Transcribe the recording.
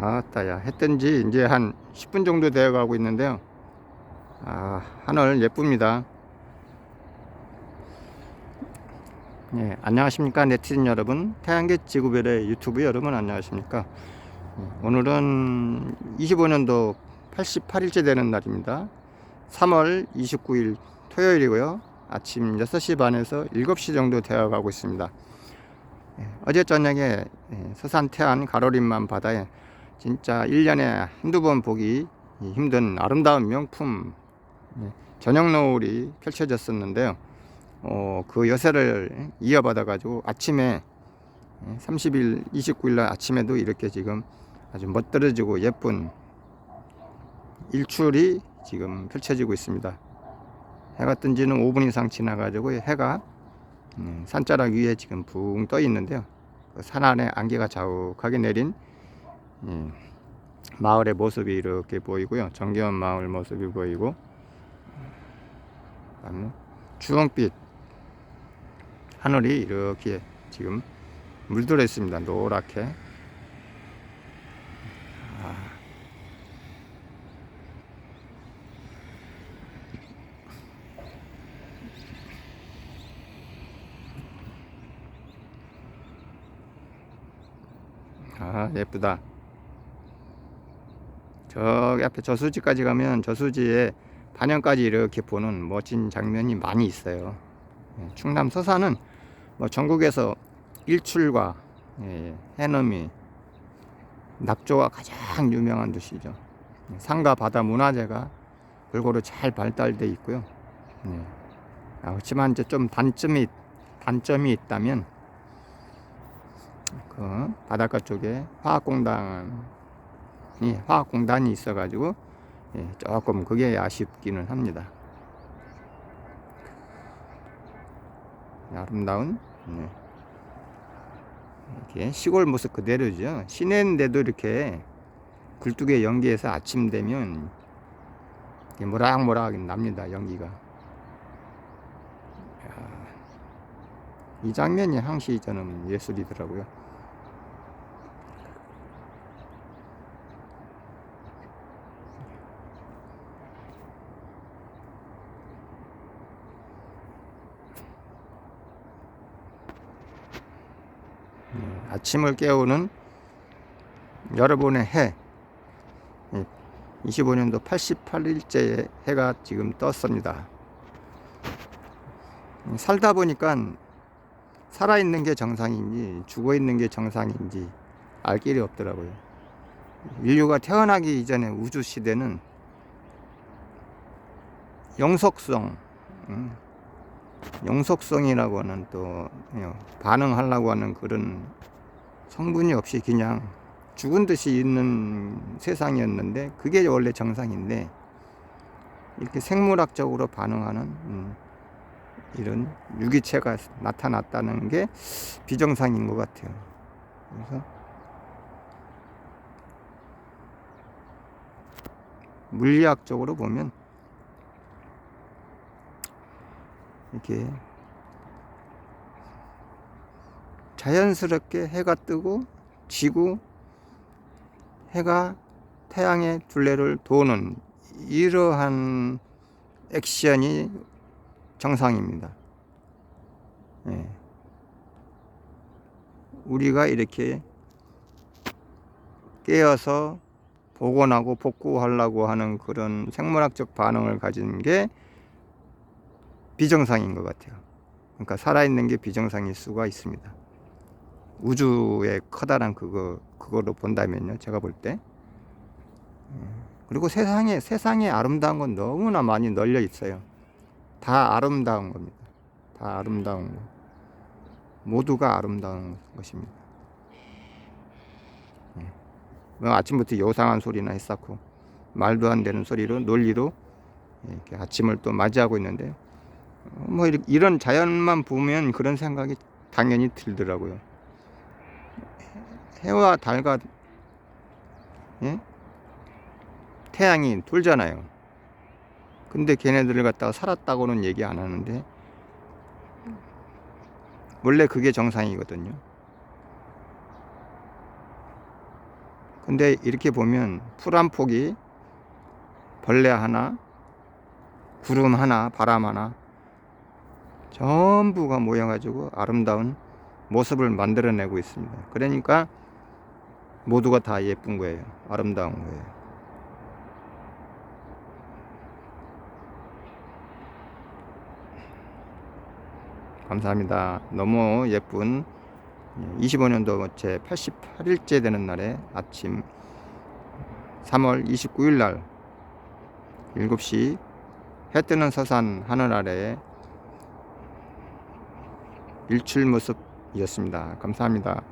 아따야 했던 지 이제 한 10분 정도 되어 가고 있는데요. 아 하늘 예쁩니다. 예, 안녕하십니까 네티즌 여러분. 태양계 지구별의 유튜브 여러분 안녕하십니까? 예, 오늘은 25년도 88일째 되는 날입니다. 3월 29일 토요일이고요. 아침 6시 반에서 7시 정도 되어 가고 있습니다. 예, 어제 저녁에 예, 서산 태안 가로림만 바다에 진짜 1년에 한두 번 보기 힘든 아름다운 명품 예, 저녁 노을이 펼쳐졌었는데요. 어, 그 여세를 이어받아 가지고 아침에 예, 30일 29일 날 아침에도 이렇게 지금 아주 멋들어지고 예쁜 일출이 지금 펼쳐지고 있습니다. 해가 뜬 지는 5분 이상 지나 가지고 해가 음, 산자락 위에 지금 붕 떠 있는데요. 그 산 안에 안개가 자욱하게 내린 음, 마을의 모습이 이렇게 보이고요. 정겨운 마을 모습이 보이고 주홍빛 하늘이 이렇게 지금 물들어 있습니다. 노랗게. 아. 아, 예쁘다. 저기 앞에 저수지까지 가면 저수지에 반영까지 이렇게 보는 멋진 장면이 많이 있어요. 예, 충남 서산은 뭐 전국에서 일출과 예, 해넘이, 낙조가 가장 유명한 도시죠. 예, 산과 바다 문화재가 골고루 잘 발달돼 있고요. 예. 아, 그렇지만 이제 좀 단점이 단점이 있다면 그 바닷가 쪽에 화학공단 이 화학공단이 있어가지고 예, 조금 그게 아쉽기는 합니다. 아름다운 네. 이렇게 시골 모습 그대로죠. 시내인데도 이렇게 굴뚝에 연기해서 아침 되면 모락모락 납니다. 연기가. 이 장면이 항시 저는 예술이더라고요. 아침을 깨우는 여러분의 해. 25년도 88일째 해가 지금 떴습니다. 음, 살다 보니까 살아있는 게 정상인지 죽어 있는 게 정상인지 알 길이 없더라고요. 인류가 태어나기 이전에 우주 시대는 영속성, 음, 영속성이라고 하는 또 어, 반응하려고 하는 그런 성분이 없이 그냥 죽은 듯이 있는 세상이었는데 그게 원래 정상인데 이렇게 생물학적으로 반응하는 음, 이런 유기체가 나타났다는 게 비정상인 것 같아요. 그래서 물리학적으로 보면 이렇게 자연스럽게 해가 뜨고 지고 해가 태양의 둘레를 도는 이러한 액션이 정상입니다. 예. 우리가 이렇게 깨어서 복원하고 복구하려고 하는 그런 생물학적 반응을 가진 게 비정상인 것 같아요. 그러니까 살아있는 게 비정상일 수가 있습니다. 우주의 커다란 그거 그거로 본다면요, 제가 볼 때. 예. 그리고 세상에 세상에 아름다운 건 너무나 많이 널려 있어요. 다 아름다운 겁니다. 다 아름다운 거. 모두가 아름다운 것입니다. 예. 뭐 아침부터 요상한 소리나 했었고 말도 안 되는 소리로 논리로 이렇게 아침을 또 맞이하고 있는데 뭐 이런 자연만 보면 그런 생각이 당연히 들더라고요. 해와 달과 예? 태양이 돌잖아요. 근데 걔네들을 갖다가 살았다고는 얘기 안 하는데 원래 그게 정상이거든요. 근데 이렇게 보면 풀 한 폭이 벌레 하나, 구름 하나, 바람 하나 전부가 모여가지고 아름다운 모습을 만들어내고 있습니다. 그러니까 모두가 다 예쁜 거예요. 아름다운 거예요. 감사합니다. 너무 예쁜 25년도 제 88일째 되는 날에 아침 3월 29일 날 7시 해 뜨는 서산 하늘 아래 일출 모습이었습니다. 감사합니다.